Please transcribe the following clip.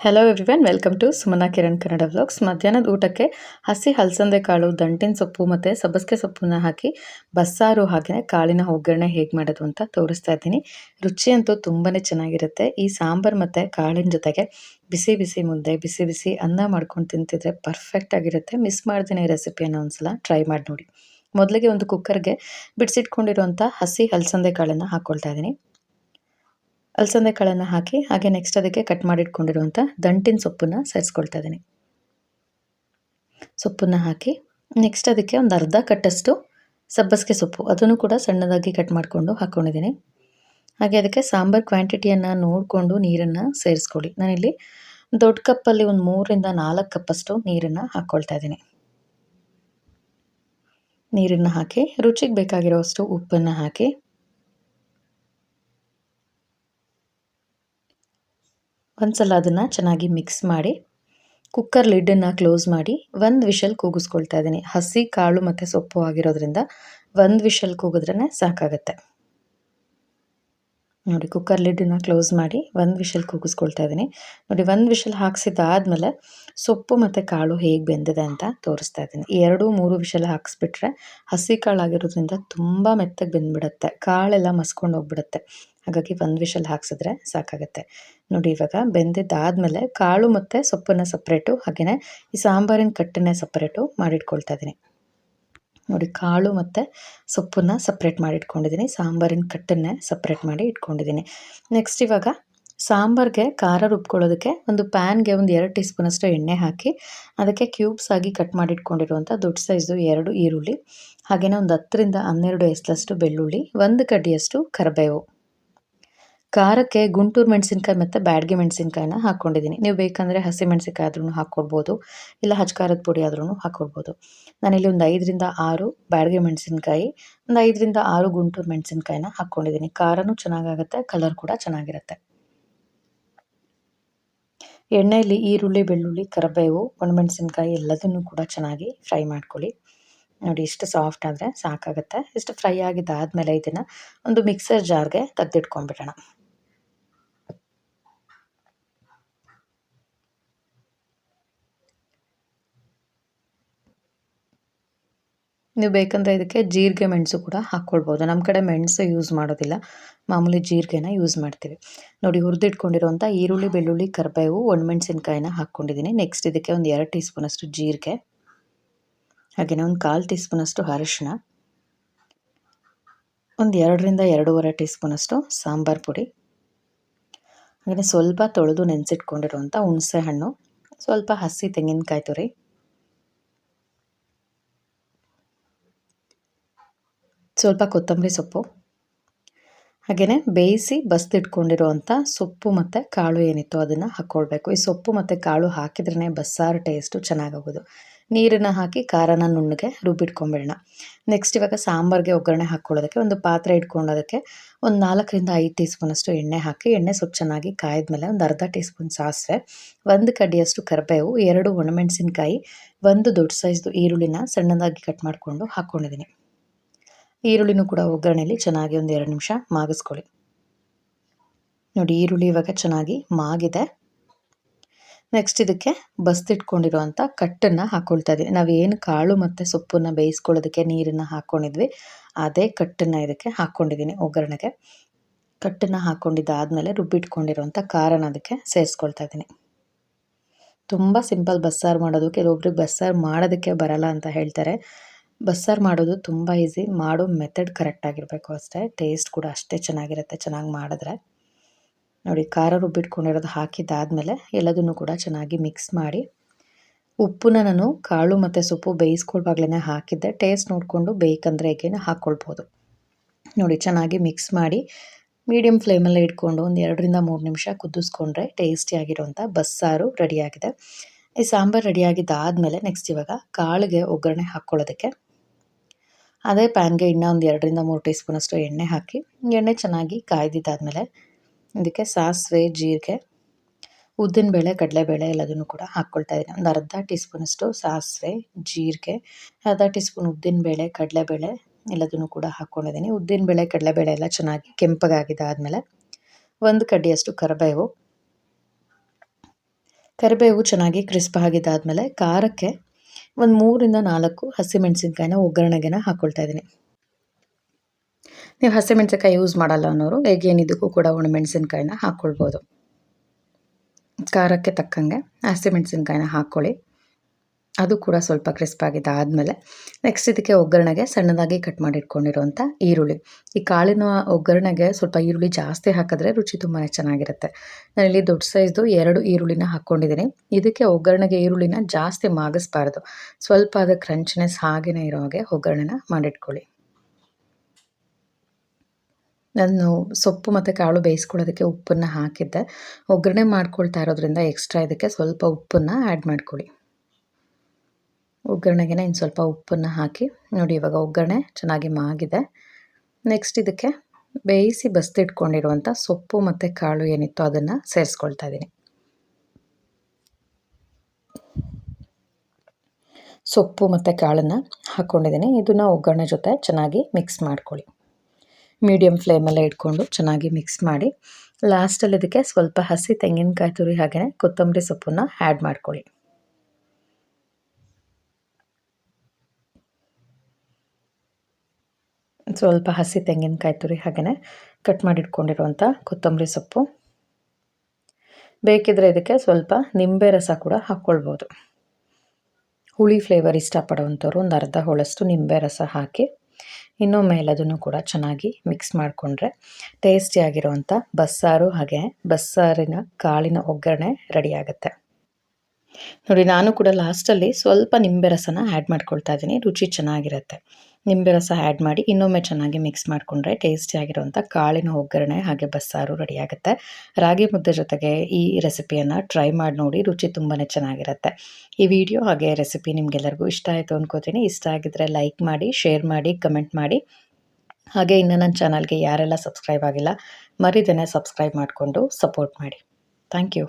Hello everyone welcome to Sumana Kiran Kannada vlogs ಮಧ್ಯಾಹ್ನದ ಊಟಕ್ಕೆ ಹಸಿ ಹಲಸಂದೆ ಕಾಳು, ದಂಟಿನ ಸೊಪ್ಪು ಮತ್ತು ಸಬ್ಬಸಿಗೆ ಸೊಪ್ಪನ್ನ ಹಾಕಿ, ಬಸ್ಸಾರು ಹಾಗೆಯೇ ಕಾಳಿನ ಒಗ್ಗರಣೆ ಹೇಗೆ ಮಾಡೋದು ಅಂತ ತೋರಿಸ್ತಾ ಇದ್ದೀನಿ. ರುಚಿ ಅಂತೂ ತುಂಬಾ ಚೆನ್ನಾಗಿರುತ್ತೆ. ಈ ಸಾಂಬಾರು ಮತ್ತು ಕಾಳಿನ ಜೊತೆಗೆ ಬಿಸಿ ಬಿಸಿ ಮುದ್ದೆ, ಬಿಸಿ ಬಿಸಿ ಅನ್ನ ಮಾಡ್ಕೊಂಡು ತಿಂತಿದ್ರೆ ಪರ್ಫೆಕ್ಟ್ ಆಗಿರುತ್ತೆ. ಮಿಸ್ ಮಾಡ್ತೀನಿ ಈ ರೆಸಿಪಿಯನ್ನು ಒಂದ್ಸಲ ಟ್ರೈ ಮಾಡಿ ನೋಡಿ. ಮೊದಲಿಗೆ ಒಂದು ಕುಕ್ಕರ್ಗೆ ಬಿಡಿಸಿಟ್ಕೊಂಡಿರುವಂಥ ಹಸಿ ಹಲಸಂದೆ ಕಾಳನ್ನು ಹಾಕ್ಕೊಳ್ತಾ ಇದ್ದೀನಿ. ಅಲಸಂದೆ ಕಾಳನ್ನು ಹಾಕಿ ಹಾಗೆ ನೆಕ್ಸ್ಟ್ ಅದಕ್ಕೆ ಕಟ್ ಮಾಡಿಟ್ಕೊಂಡಿರುವಂಥ ದಂಟಿನ ಸೊಪ್ಪನ್ನು ಸೇರಿಸ್ಕೊಳ್ತಾ ಇದ್ದೀನಿ. ಸೊಪ್ಪನ್ನು ಹಾಕಿ ನೆಕ್ಸ್ಟ್ ಅದಕ್ಕೆ ಒಂದು ಅರ್ಧ ಕಟ್ಟಷ್ಟು ಸಬ್ಬಸಿಗೆ ಸೊಪ್ಪು, ಅದನ್ನು ಕೂಡ ಸಣ್ಣದಾಗಿ ಕಟ್ ಮಾಡಿಕೊಂಡು ಹಾಕ್ಕೊಂಡಿದ್ದೀನಿ ಹಾಗೆ ಅದಕ್ಕೆ ಸಾಂಬಾರು ಕ್ವಾಂಟಿಟಿಯನ್ನು ನೋಡಿಕೊಂಡು ನೀರನ್ನು ಸೇರಿಸ್ಕೊಳ್ಳಿ. ನಾನಿಲ್ಲಿ ದೊಡ್ಡ ಕಪ್ಪಲ್ಲಿ ಒಂದು ಮೂರಿಂದ ನಾಲ್ಕು ಕಪ್ಪಷ್ಟು ನೀರನ್ನು ಹಾಕ್ಕೊಳ್ತಾ ಇದ್ದೀನಿ. ನೀರನ್ನು ಹಾಕಿ ರುಚಿಗೆ ಬೇಕಾಗಿರೋಷ್ಟು ಉಪ್ಪನ್ನು ಹಾಕಿ ಒಂದ್ಸಲ ಅದನ್ನು ಚೆನ್ನಾಗಿ ಮಿಕ್ಸ್ ಮಾಡಿ ಕುಕ್ಕರ್ ಲಿಡ್ಡನ್ನು ಕ್ಲೋಸ್ ಮಾಡಿ, ಒಂದು ವಿಷಲ್ ಕೂಗಿಸ್ಕೊಳ್ತಾ ಇದ್ದೀನಿ. ಹಸಿ, ಕಾಳು ಮತ್ತು ಸೊಪ್ಪು ಆಗಿರೋದ್ರಿಂದ ಒಂದು ವಿಷಲ್ ಕೂಗಿದ್ರೇ ಸಾಕಾಗತ್ತೆ. ನೋಡಿ ಕುಕ್ಕರ್ ಲಿಡ್ಡನ್ನ ಕ್ಲೋಸ್ ಮಾಡಿ ಒಂದು ವಿಷಲ್ ಕೂಗಿಸ್ಕೊಳ್ತಾ ಇದ್ದೀನಿ. ನೋಡಿ, ಒಂದು ವಿಷಲ್ ಹಾಕ್ಸಿದ್ದಾದಮೇಲೆ ಸೊಪ್ಪು ಮತ್ತು ಕಾಳು ಹೇಗೆ ಬೆಂದಿದೆ ಅಂತ ತೋರಿಸ್ತಾ ಇದ್ದೀನಿ. ಎರಡು, ಮೂರು ವಿಷಲ್ ಹಾಕ್ಸ್ಬಿಟ್ರೆ ಹಸಿ ಕಾಳು ಆಗಿರೋದ್ರಿಂದ ತುಂಬ ಮೆತ್ತಗೆ ಬೆಂದ್ಬಿಡುತ್ತೆ. ಕಾಳೆಲ್ಲ ಮಸ್ಕೊಂಡು ಹೋಗ್ಬಿಡುತ್ತೆ. ಹಾಗಾಗಿ ಒಂದು ವಿಷಲ್ ಹಾಕ್ಸಿದ್ರೆ ಸಾಕಾಗುತ್ತೆ. ನೋಡಿ, ಇವಾಗ ಬೆಂದಿದ್ದಾದ್ಮೇಲೆ ಕಾಳು ಮತ್ತು ಸೊಪ್ಪನ್ನು ಸಪ್ರೇಟು ಹಾಗೆಯೇ ಈ ಸಾಂಬಾರಿನ ಕಟ್ಟನ್ನೇ ಸಪ್ರೇಟು ಮಾಡಿಟ್ಕೊಳ್ತಾ ಇದ್ದೀನಿ. ನೋಡಿ ಕಾಳು ಮತ್ತು ಸೊಪ್ಪನ್ನು ಸಪ್ರೇಟ್ ಮಾಡಿ ಇಟ್ಕೊಂಡಿದ್ದೀನಿ. ಸಾಂಬಾರಿನ ಕಟ್ಟನ್ನೇ ಸಪ್ರೇಟ್ ಮಾಡಿ ಇಟ್ಕೊಂಡಿದ್ದೀನಿ. ನೆಕ್ಸ್ಟ್ ಇವಾಗ ಸಾಂಬಾರಿಗೆ ಖಾರ ರುಬ್ಕೊಳ್ಳೋದಕ್ಕೆ ಒಂದು ಪ್ಯಾನ್ಗೆ ಒಂದು ಎರಡು ಟೀ ಸ್ಪೂನಷ್ಟು ಎಣ್ಣೆ ಹಾಕಿ ಅದಕ್ಕೆ ಕ್ಯೂಬ್ಸ್ ಆಗಿ ಕಟ್ ಮಾಡಿಟ್ಕೊಂಡಿರುವಂಥ ದೊಡ್ಡ ಸೈಜು ಎರಡು ಈರುಳ್ಳಿ ಹಾಗೆಯೇ ಒಂದು ಹತ್ತರಿಂದ ಹನ್ನೆರಡು ಎಸ್ಲಷ್ಟು ಬೆಳ್ಳುಳ್ಳಿ, ಒಂದು ಕಡ್ಡಿಯಷ್ಟು ಕರಿಬೇವು. ಖಾರಕ್ಕೆ ಗುಂಟೂರು ಮೆಣಸಿನ್ಕಾಯಿ ಮತ್ತು ಬ್ಯಾಡ್ಗೆ ಮೆಣಸಿನ್ಕಾಯಿನ ಹಾಕ್ಕೊಂಡಿದ್ದೀನಿ. ನೀವು ಬೇಕಂದರೆ ಹಸಿ ಮೆಣಸಿನ್ಕಾಯಿ ಆದ್ರೂ ಹಾಕ್ಕೊಡ್ಬೋದು, ಇಲ್ಲ ಹಚ್ಕಾರದ ಪುಡಿ ಆದ್ರೂ ಹಾಕ್ಕೊಡ್ಬೋದು. ನಾನಿಲ್ಲಿ ಒಂದು ಐದರಿಂದ ಆರು ಬ್ಯಾಡ್ಗೆ ಮೆಣಸಿನ್ಕಾಯಿ, ಒಂದು ಐದರಿಂದ ಆರು ಗುಂಟೂರು ಮೆಣಸಿನ್ಕಾಯಿನ ಹಾಕ್ಕೊಂಡಿದ್ದೀನಿ. ಖಾರನೂ ಚೆನ್ನಾಗಾಗುತ್ತೆ ಕಲರ್ ಕೂಡ ಚೆನ್ನಾಗಿರುತ್ತೆ. ಎಣ್ಣೆಯಲ್ಲಿ ಈರುಳ್ಳಿ, ಬೆಳ್ಳುಳ್ಳಿ, ಕರಿಬೇವು ಒಣಮೆಣಸಿನ್ಕಾಯಿ ಎಲ್ಲದನ್ನು ಕೂಡ ಚೆನ್ನಾಗಿ ಫ್ರೈ ಮಾಡ್ಕೊಳ್ಳಿ. ನೋಡಿ, ಇಷ್ಟು ಸಾಫ್ಟ್ ಆದರೆ ಸಾಕಾಗುತ್ತೆ. ಇಷ್ಟು ಫ್ರೈ ಆಗಿದ್ದಾದಮೇಲೆ ಇದನ್ನು ಒಂದು ಮಿಕ್ಸರ್ ಜಾರ್ಗೆ ತೆಗೆದಿಟ್ಕೊಂಡ್ಬಿಡೋಣ. ನೀವು ಬೇಕಂದರೆ ಇದಕ್ಕೆ ಜೀರಿಗೆ ಮೆಣಸು ಕೂಡ ಹಾಕ್ಕೊಳ್ಬೋದು. ನಮ್ಮ ಕಡೆ ಮೆಣಸು ಯೂಸ್ ಮಾಡೋದಿಲ್ಲ. ಮಾಮೂಲಿ ಜೀರಿಗೆನ ಯೂಸ್ ಮಾಡ್ತೀವಿ. ನೋಡಿ ಹುರಿದಿಟ್ಕೊಂಡಿರುವಂಥ ಈರುಳ್ಳಿ, ಬೆಳ್ಳುಳ್ಳಿ, ಕರಿಬೇವು, ಒಣಮೆಣಸಿನ್ಕಾಯಿನ ಹಾಕ್ಕೊಂಡಿದ್ದೀನಿ ನೆಕ್ಸ್ಟ್ ಇದಕ್ಕೆ ಒಂದು ಎರಡು ಟೀ ಸ್ಪೂನಷ್ಟು ಜೀರಿಗೆ ಹಾಗೆಯೇ ಒಂದು ಕಾಲು ಟೀ ಸ್ಪೂನಷ್ಟು ಅರಿಶಿನ ಒಂದು ಎರಡರಿಂದ ಎರಡೂವರೆ ಟೀ ಸ್ಪೂನಷ್ಟು ಸಾಂಬಾರು ಪುಡಿ ಹಾಗೆಯೇ ಸ್ವಲ್ಪ ತೊಳೆದು ನೆನೆಸಿಟ್ಕೊಂಡಿರುವಂಥ ಹುಣಸೆ ಹಣ್ಣು ಸ್ವಲ್ಪ ಹಸಿ ತೆಂಗಿನಕಾಯಿ ತುರಿ ಸ್ವಲ್ಪ ಕೊತ್ತಂಬರಿ ಸೊಪ್ಪು ಹಾಗೆಯೇ ಬೇಯಿಸಿ ಬಸ್ದಿಟ್ಕೊಂಡಿರುವಂಥ ಸೊಪ್ಪು ಮತ್ತು ಕಾಳು ಏನಿತ್ತು ಅದನ್ನು ಹಾಕ್ಕೊಳ್ಬೇಕು ಈ ಸೊಪ್ಪು ಮತ್ತು ಕಾಳು ಹಾಕಿದ್ರೇ ಬಸ್ಸಾರು ಟೇಸ್ಟು ಚೆನ್ನಾಗೋಗೋದು. ನೀರನ್ನು ಹಾಕಿ ಖಾರನ ನುಣ್ಣಗೆ ರುಬ್ಬಿಟ್ಕೊಂಬಿಡೋಣ. ನೆಕ್ಸ್ಟ್ ಇವಾಗ ಸಾಂಬಾರಿಗೆ ಒಗ್ಗರಣೆ ಹಾಕ್ಕೊಳ್ಳೋದಕ್ಕೆ ಒಂದು ಪಾತ್ರೆ ಇಟ್ಕೊಂಡೋದಕ್ಕೆ ಒಂದು ನಾಲ್ಕರಿಂದ ಐದು ಟೀ ಸ್ಪೂನಷ್ಟು ಎಣ್ಣೆ ಹಾಕಿ, ಎಣ್ಣೆ ಸ್ವಲ್ಪ ಚೆನ್ನಾಗಿ ಕಾಯ್ದ್ಮೇಲೆ ಒಂದು ಅರ್ಧ ಟೀ ಸ್ಪೂನ್ ಸಾಸಿವೆ, ಒಂದು ಕಡ್ಡಿಯಷ್ಟು ಕರಿಬೇವು, ಎರಡು ಒಣಮೆಣಸಿನಕಾಯಿ, ಒಂದು ದೊಡ್ಡ ಸೈಜ್ದು ಈರುಳ್ಳಿನ ಸಣ್ಣದಾಗಿ ಕಟ್ ಮಾಡಿಕೊಂಡು ಹಾಕ್ಕೊಂಡಿದ್ದೀನಿ ಈರುಳ್ಳಿನೂ ಕೂಡ ಒಗ್ಗರಣೆಯಲ್ಲಿ ಚೆನ್ನಾಗಿ ಒಂದು ಎರಡು ನಿಮಿಷ ಮಾಗಿಸ್ಕೊಳ್ಳಿ. ನೋಡಿ, ಈರುಳ್ಳಿ ಇವಾಗ ಚೆನ್ನಾಗಿ ಮಾಗಿದೆ. ನೆಕ್ಸ್ಟ್ ಇದಕ್ಕೆ ಬಸ್ತಿಟ್ಕೊಂಡಿರುವಂಥ ಕಟ್ಟನ್ನು ಹಾಕ್ಕೊಳ್ತಾ ಇದ್ದೀನಿ. ನಾವು ಏನು ಕಾಳು ಮತ್ತು ಸೊಪ್ಪನ್ನು ಬೇಯಿಸ್ಕೊಳ್ಳೋದಕ್ಕೆ ನೀರನ್ನು ಹಾಕ್ಕೊಂಡಿದ್ವಿ ಅದೇ ಕಟ್ಟನ್ನು ಇದಕ್ಕೆ ಹಾಕ್ಕೊಂಡಿದ್ದೀನಿ ಒಗ್ಗರಣೆಗೆ. ಕಟ್ಟನ್ನು ಹಾಕ್ಕೊಂಡಿದ್ದಾದಮೇಲೆ ರುಬ್ಬಿಟ್ಕೊಂಡಿರುವಂಥ ಖಾರನ ಅದಕ್ಕೆ ಸೇರಿಸ್ಕೊಳ್ತಾ ಇದ್ದೀನಿ. ತುಂಬ ಸಿಂಪಲ್ ಬಸ್ಸಾರು ಮಾಡೋದು, ಕೆಲವೊಬ್ರಿಗೆ ಬಸ್ಸಾರು ಮಾಡೋದಕ್ಕೆ ಬರಲ್ಲ ಅಂತ ಹೇಳ್ತಾರೆ. ಬಸ್ಸಾರು ಮಾಡೋದು ತುಂಬ ಈಸಿ. ಮಾಡೋ ಮೆಥಡ್ ಕರೆಕ್ಟಾಗಿರಬೇಕು ಅಷ್ಟೇ. ಟೇಸ್ಟ್ ಕೂಡ ಅಷ್ಟೇ ಚೆನ್ನಾಗಿರುತ್ತೆ ಚೆನ್ನಾಗಿ ಮಾಡಿದ್ರೆ. ನೋಡಿ, ಖಾರ ರುಬ್ಬಿಟ್ಕೊಂಡಿರೋದು ಹಾಕಿದ್ದಾದಮೇಲೆ ಎಲ್ಲದನ್ನು ಕೂಡ ಚೆನ್ನಾಗಿ ಮಿಕ್ಸ್ ಮಾಡಿ ಉಪ್ಪನ್ನ ನಾನು ಕಾಳು ಮತ್ತು ಸೊಪ್ಪು ಬೇಯಿಸ್ಕೊಳ್ವಾಗ್ಲೇ ಹಾಕಿದ್ದೆ. ಟೇಸ್ಟ್ ನೋಡಿಕೊಂಡು ಬೇಕಂದರೆ ಹೇಗೆ ಹಾಕ್ಕೊಳ್ಬೋದು. ನೋಡಿ, ಚೆನ್ನಾಗಿ ಮಿಕ್ಸ್ ಮಾಡಿ ಮೀಡಿಯಮ್ ಫ್ಲೇಮಲ್ಲೇ ಇಟ್ಕೊಂಡು ಒಂದು ಎರಡರಿಂದ ಮೂರು ನಿಮಿಷ ಕುದಿಸ್ಕೊಂಡ್ರೆ ಟೇಸ್ಟಿಯಾಗಿರುವಂಥ ಬಸ್ಸಾರು ರೆಡಿಯಾಗಿದೆ. ಈ ಸಾಂಬಾರು ರೆಡಿಯಾಗಿದ್ದಾದಮೇಲೆ ನೆಕ್ಸ್ಟ್ ಇವಾಗ ಕಾಳಿಗೆ ಒಗ್ಗರಣೆ ಹಾಕ್ಕೊಳ್ಳೋದಕ್ಕೆ ಅದೇ ಪ್ಯಾನ್ಗೆ ಇನ್ನೂ ಒಂದು ಎರಡರಿಂದ ಮೂರು ಟೀ ಸ್ಪೂನಷ್ಟು ಎಣ್ಣೆ ಹಾಕಿ, ಎಣ್ಣೆ ಚೆನ್ನಾಗಿ ಕಾಯ್ದಿದ್ದಾದಮೇಲೆ ಇದಕ್ಕೆ ಸಾಸಿವೆ, ಜೀರಿಗೆ ಉದ್ದಿನಬೇಳೆ ಕಡಲೆಬೇಳೆ ಎಲ್ಲದನ್ನು ಕೂಡ ಹಾಕ್ಕೊಳ್ತಾ ಇದ್ದೀನಿ. ಒಂದು ಅರ್ಧ ಟೀ ಸ್ಪೂನಷ್ಟು ಸಾಸಿವೆ, ಜೀರಿಗೆ, ಅರ್ಧ ಟೀ ಸ್ಪೂನ್ ಉದ್ದಿನಬೇಳೆ ಕಡಲೆಬೇಳೆ ಎಲ್ಲದನ್ನು ಕೂಡ ಹಾಕ್ಕೊಂಡಿದ್ದೀನಿ ಉದ್ದಿನಬೇಳೆ ಕಡಲೆಬೇಳೆ ಎಲ್ಲ ಚೆನ್ನಾಗಿ ಕೆಂಪಗಾಗಿದೆ ಆದಮೇಲೆ ಒಂದು ಕಡ್ಡಿಯಷ್ಟು ಕರಿಬೇವು. ಕರಿಬೇವು ಚೆನ್ನಾಗಿ ಕ್ರಿಸ್ಪ್ ಆಗಿದ್ದಾದಮೇಲೆ ಖಾರಕ್ಕೆ ಒಂದು ಮೂರಿಂದ ನಾಲ್ಕು ಹಸಿಮೆಣಸಿನ್ಕಾಯಿನ, ಒಗ್ಗರಣೆಗೆನ ಹಾಕ್ಕೊಳ್ತಾ ಇದ್ದೀನಿ. ನೀವು ಹಸಿಮೆಣಸಿನ್ಕಾಯಿ ಯೂಸ್ ಮಾಡಲ್ಲ ಅನ್ನೋರು ಹೇಗೇನಿದ್ದಕ್ಕೂ ಕೂಡ ಒಣಮೆಣಸಿನ್ಕಾಯಿನ ಹಾಕ್ಕೊಳ್ಬೋದು ಖಾರಕ್ಕೆ ತಕ್ಕಂಗೆ ಹಸಿಮೆಣಸಿನ್ಕಾಯಿನ ಹಾಕ್ಕೊಳ್ಳಿ ಅದು ಕೂಡ ಸ್ವಲ್ಪ ಕ್ರಿಸ್ಪ್ ಆಗಿದ್ದಾದಮೇಲೆ ನೆಕ್ಸ್ಟ್ ಇದಕ್ಕೆ ಒಗ್ಗರಣೆಗೆ ಸಣ್ಣದಾಗಿ ಕಟ್ ಮಾಡಿಟ್ಕೊಂಡಿರುವಂಥ ಈರುಳ್ಳಿ. ಈ ಕಾಳಿನ ಒಗ್ಗರಣೆಗೆ ಸ್ವಲ್ಪ ಈರುಳ್ಳಿ ಜಾಸ್ತಿ ಹಾಕಿದ್ರೆ ರುಚಿ ತುಂಬಾ ಚೆನ್ನಾಗಿರುತ್ತೆ. ನಾನಿಲ್ಲಿ ದೊಡ್ಡ ಸೈಜ್ದು ಎರಡು ಈರುಳ್ಳಿನ ಹಾಕ್ಕೊಂಡಿದ್ದೀನಿ ಇದಕ್ಕೆ ಒಗ್ಗರಣೆಗೆ ಈರುಳ್ಳಿನ ಜಾಸ್ತಿ ಮಾಗಿಸ್ಬಾರ್ದು. ಸ್ವಲ್ಪ ಅದು ಕ್ರಂಚ್ನೆಸ್ ಹಾಗೇ ಇರೋ ಹಾಗೆ ಒಗ್ಗರಣೆನ ಮಾಡಿಟ್ಕೊಳ್ಳಿ. ನಾನು ಸೊಪ್ಪು ಮತ್ತು ಕಾಳು ಬೇಯಿಸ್ಕೊಳ್ಳೋದಕ್ಕೆ ಉಪ್ಪನ್ನು ಹಾಕಿದ್ದೆ. ಒಗ್ಗರಣೆ ಮಾಡ್ಕೊಳ್ತಾ ಇರೋದ್ರಿಂದ ಎಕ್ಸ್ಟ್ರಾ ಇದಕ್ಕೆ ಸ್ವಲ್ಪ ಉಪ್ಪನ್ನು ಆ್ಯಡ್ ಮಾಡ್ಕೊಳ್ಳಿ. ಒಗ್ಗರಣೆಗೆ ಇನ್ನು ಸ್ವಲ್ಪ ಉಪ್ಪನ್ನು ಹಾಕಿ ನೋಡಿ ಇವಾಗ ಒಗ್ಗರಣೆ ಚೆನ್ನಾಗಿ ಮಾಗಿದೆ. ನೆಕ್ಸ್ಟ್ ಇದಕ್ಕೆ ಬೇಯಿಸಿ ಬಸ್ದಿಟ್ಕೊಂಡಿರುವಂಥ ಸೊಪ್ಪು ಮತ್ತು ಕಾಳು ಏನಿತ್ತು ಅದನ್ನು ಸೇರಿಸ್ಕೊಳ್ತಾ ಇದ್ದೀನಿ ಸೊಪ್ಪು ಮತ್ತು ಕಾಳನ್ನು ಹಾಕ್ಕೊಂಡಿದ್ದೀನಿ ಇದನ್ನು ಒಗ್ಗರಣೆ ಜೊತೆ ಚೆನ್ನಾಗಿ ಮಿಕ್ಸ್ ಮಾಡ್ಕೊಳ್ಳಿ. ಮೀಡಿಯಮ್ ಫ್ಲೇಮಲ್ಲೇ ಇಟ್ಕೊಂಡು ಚೆನ್ನಾಗಿ ಮಿಕ್ಸ್ ಮಾಡಿ. ಲಾಸ್ಟಲ್ಲಿ ಇದಕ್ಕೆ ಸ್ವಲ್ಪ ಹಸಿ ತೆಂಗಿನಕಾಯಿ ತುರಿ ಹಾಗೆಯೇ ಕೊತ್ತಂಬರಿ ಸೊಪ್ಪನ್ನು ಆ್ಯಡ್ ಮಾಡ್ಕೊಳ್ಳಿ. ಸ್ವಲ್ಪ ಹಸಿ ತೆಂಗಿನಕಾಯಿ ತುರಿ ಹಾಗೆಯೇ ಕಟ್ ಮಾಡಿಟ್ಕೊಂಡಿರುವಂಥ ಕೊತ್ತಂಬರಿ ಸೊಪ್ಪು. ಬೇಕಿದ್ರೆ ಇದಕ್ಕೆ ಸ್ವಲ್ಪ ನಿಂಬೆ ರಸ ಕೂಡ ಹಾಕ್ಕೊಳ್ಬೋದು. ಹುಳಿ ಫ್ಲೇವರ್ ಇಷ್ಟಪಡುವಂಥವ್ರು ಒಂದು ಅರ್ಧ ಹೋಳಷ್ಟು ನಿಂಬೆ ರಸ ಹಾಕಿ, ಇನ್ನೂ ಮೇಲದನ್ನು ಕೂಡ ಚೆನ್ನಾಗಿ ಮಿಕ್ಸ್ ಮಾಡಿಕೊಂಡ್ರೆ ಟೇಸ್ಟಿಯಾಗಿರುವಂಥ ಬಸ್ಸಾರು ಹಾಗೆ ಬಸ್ಸಾರಿನ ಕಾಳಿನ ಒಗ್ಗರಣೆ ರೆಡಿಯಾಗುತ್ತೆ ನೋಡಿ, ನಾನು ಕೂಡ ಲಾಸ್ಟಲ್ಲಿ ಸ್ವಲ್ಪ ನಿಂಬೆ ರಸನ ಆ್ಯಡ್ ಮಾಡ್ಕೊಳ್ತಾ ಇದ್ದೀನಿ. ರುಚಿ ಚೆನ್ನಾಗಿರುತ್ತೆ. ನಿಂಬೆ ರಸ ಆ್ಯಡ್ ಮಾಡಿ ಇನ್ನೊಮ್ಮೆ ಚೆನ್ನಾಗಿ ಮಿಕ್ಸ್ ಮಾಡಿಕೊಂಡ್ರೆ ಟೇಸ್ಟಿಯಾಗಿರುವಂಥ ಕಾಳಿನ ಒಗ್ಗರಣೆ ಹಾಗೆ ಬಸ್ಸಾರು ರೆಡಿಯಾಗುತ್ತೆ ರಾಗಿ ಮುದ್ದೆ ಜೊತೆಗೆ ಈ ರೆಸಿಪಿಯನ್ನು ಟ್ರೈ ಮಾಡಿ ನೋಡಿ, ರುಚಿ ತುಂಬಾ ಚೆನ್ನಾಗಿರುತ್ತೆ. ಈ ವಿಡಿಯೋ ಹಾಗೆ ರೆಸಿಪಿ ನಿಮಗೆಲ್ಲರಿಗೂ ಇಷ್ಟ ಆಯಿತು ಅಂದ್ಕೋತೀನಿ ಇಷ್ಟ ಆಗಿದ್ದರೆ ಲೈಕ್ ಮಾಡಿ ಶೇರ್ ಮಾಡಿ ಕಮೆಂಟ್ ಮಾಡಿ. ಹಾಗೆ ಇನ್ನು ನನ್ನ ಚಾನಲ್ಗೆ ಯಾರೆಲ್ಲ ಸಬ್ಸ್ಕ್ರೈಬ್ ಆಗಿಲ್ಲ, ಮರಿದೇನೆ ಸಬ್ಸ್ಕ್ರೈಬ್ ಮಾಡಿಕೊಂಡು ಸಪೋರ್ಟ್ ಮಾಡಿ. Thank you